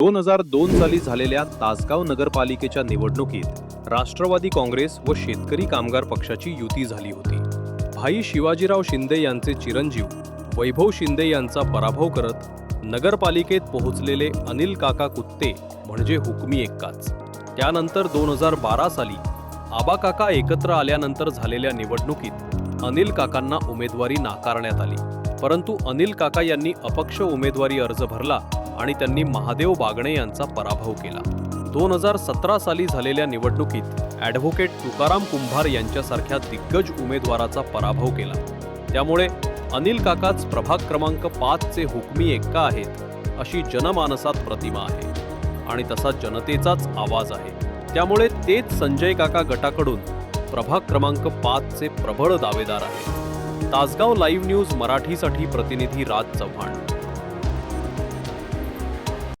दोन हजार दोन साली झालेल्या तासगाव नगरपालिकेच्या निवडणुकीत राष्ट्रवादी काँग्रेस व शेतकरी कामगार पक्षाची युती झाली होती. भाई शिवाजीराव शिंदे यांचे चिरंजीव वैभव शिंदे यांचा पराभव करत नगरपालिकेत पोहोचलेले अनिल काका कुत्ते म्हणजे हुकमी एक्काच त्यानंतर दोन हजार बारा साली आबा काका एकत्र आल्यानंतर झालेल्या निवडणुकीत अनिल काकांना उमेदवारी नाकारण्यात आली. परंतु अनिल काका यांनी अपक्ष उमेदवारी अर्ज भरला आणि त्यांनी महादेव बागणे यांचा पराभव केला. दोन हजार सतरा साली झालेल्या निवडणुकीत ॲडव्होकेट तुकाराम कुंभार यांच्यासारख्या दिग्गज उमेदवाराचा पराभव केला. त्यामुळे अनिल काकाच प्रभाग क्रमांक पाचचे हुकमी एक्का आहेत अशी जनमानसात प्रतिमा आहे. आणि तसा जनतेचाच आवाज आहे. त्यामुळे तेच संजय काका गटाकडून प्रभाग क्रमांक पाचचे प्रबळ दावेदार आहेत. तासगाव लाईव्ह न्यूज मराठीसाठी प्रतिनिधी राज चव्हाण.